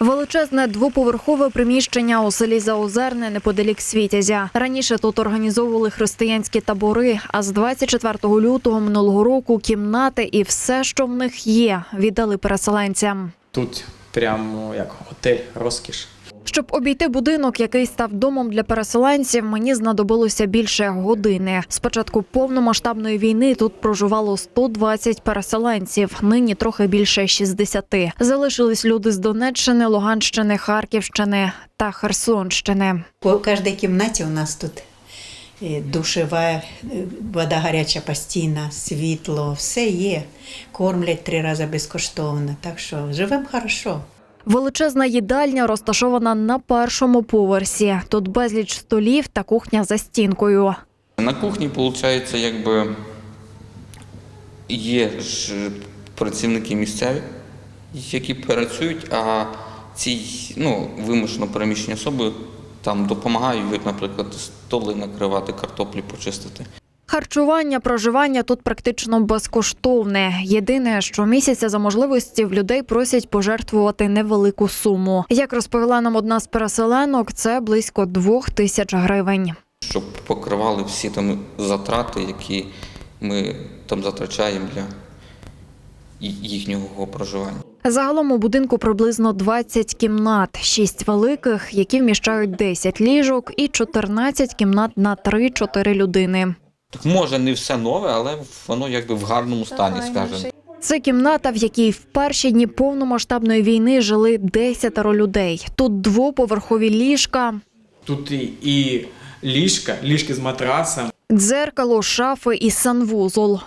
Величезне двоповерхове приміщення у селі Заозерне неподалік Світязя. Раніше тут організовували християнські табори. А з 24 лютого минулого року кімнати і все, що в них є, віддали переселенцям. Тут прямо як готель, розкіш. Щоб обійти будинок, який став домом для переселенців, мені знадобилося більше години. З початку повномасштабної війни тут проживало 120 переселенців. Нині трохи більше 60. Залишились люди з Донеччини, Луганщини, Харківщини та Херсонщини. По кожній кімнаті у нас тут е, душева, е, вода гаряча постійна, світло, все є. Кормлять три рази безкоштовно. Так що живемо хорошо. Величезна їдальня розташована на першому поверсі. Тут безліч столів та кухня за стінкою. На кухні, виходить, якби є ж працівники місцеві, які працюють, а ці ну, вимушено переміщені особи там допомагають, наприклад, столи накривати, картоплі почистити. Харчування, проживання тут практично безкоштовне. Єдине, що місяця за можливості в людей просять пожертвувати невелику суму. Як розповіла нам одна з переселенок, це близько двох тисяч гривень. щоб покривали всі там затрати, які ми там затрачаємо для їхнього проживання. Загалом у будинку приблизно 20 кімнат, 6 великих, які вміщають 10 ліжок, і 14 кімнат на 3-4 людини. Так може не все нове, але воно якби в гарному стані, скажімо. Це кімната, в якій в перші дні повномасштабної війни жили 10 людей. Тут двоповерхові ліжка, Тут і, і ліжка, ліжки з матрасом. дзеркало, шафи і санвузол.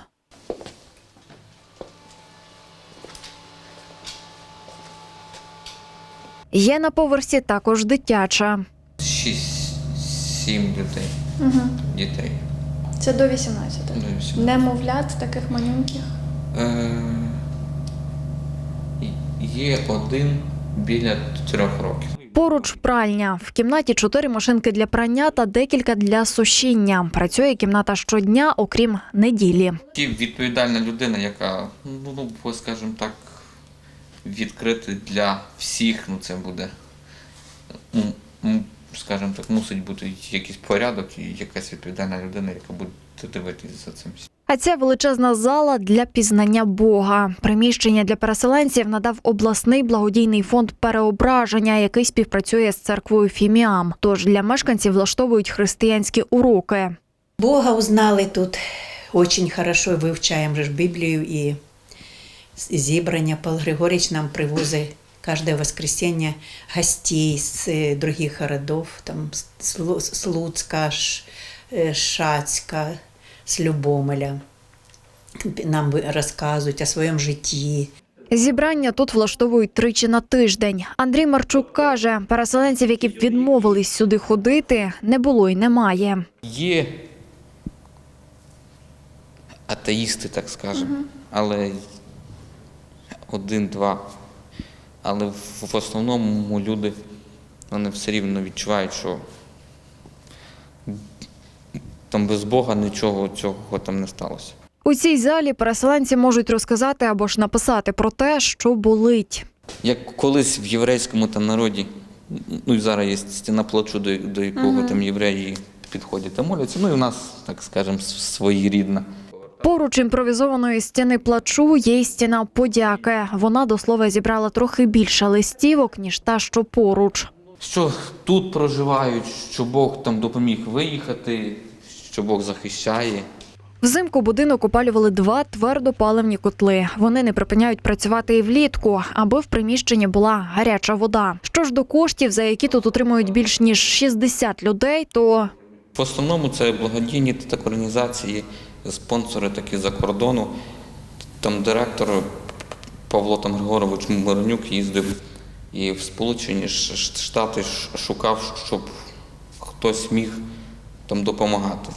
Є на поверсі також дитяча. Шість-сім людей. Дітей. Це до 18. Ну, і все. Немовлят таких манюньких. Е, Є один біля трьох років. Поруч пральня. В кімнаті чотири машинки для прання та декілька для сушіння. Працює кімната щодня, окрім неділі. Ті відповідальна людина, яка, ну, ну скажімо так, відкрита для всіх, ну це буде, скажімо так, мусить бути якийсь порядок і якась відповідальна людина, яка буде дивитися за цим. А ця величезна зала для пізнання Бога. Приміщення для переселенців надав обласний благодійний фонд переображення, який співпрацює з церквою Фіміам. Тож для мешканців влаштовують християнські уроки. Бога узнали тут очень хорошо, вивчаємо же ж Біблію і зібрання. Павел Григорьович нам привозить кожне воскресенье гостей з е, других городов, там з Лу- з Луцька, е, Шацька, з Любомеля. Нам розказують о своєму житті. Зібрання тут влаштовують тричі на тиждень. Андрій Марчук каже, переселенців, які б відмовились сюди ходити, не було й немає. Є атеїсти, так скажемо, але один-два. Але в, в основному люди вони все рівно відчувають, що там без Бога нічого цього там не сталося. У цій залі переселенці можуть розказати або ж написати про те, що болить. Як колись в єврейському там народі, ну і зараз є стіна плачу, до, до якого там євреї підходять та моляться. Ну і в нас, так скажемо, своєрідна. Поруч імпровізованої стіни плачу є й стіна подяки. Вона до слова зібрала трохи більше листівок, ніж та, що поруч. Що тут проживають, що Бог там допоміг виїхати, що Бог захищає. Взимку будинок опалювали два твердопаливні котли. Вони не припиняють працювати і влітку, аби в приміщенні була гаряча вода. Що ж до коштів, за які тут отримують більш ніж 60 людей, то В основному це благодійні так організації, спонсори такі за кордону. Там директор Павло там Григорович Миронюк їздив і в Сполучені Штати шукав, щоб хтось міг там допомагати.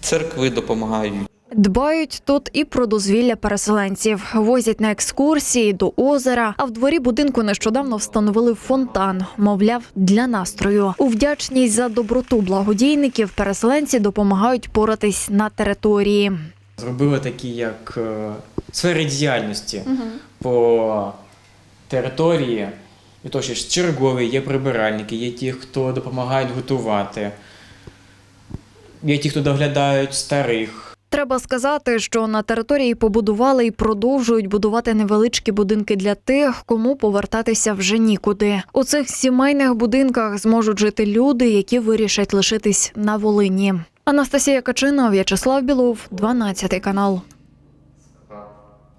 Церкви допомагають. Дбають тут і про дозвілля переселенців, возять на екскурсії до озера. А в дворі будинку нещодавно встановили фонтан, мовляв, для настрою. У вдячність за доброту благодійників переселенці допомагають поратись на території. Зробили такі як е, сфери діяльності по території І то ж чергові, є прибиральники, є ті, хто допомагають готувати, є ті, хто доглядають старих. Треба сказати, що на території побудували і продовжують будувати невеличкі будинки для тих, кому повертатися вже нікуди. У цих сімейних будинках зможуть жити люди, які вирішать лишитись на Волині. Анастасія Качина, В'ячеслав Білов, 12 канал.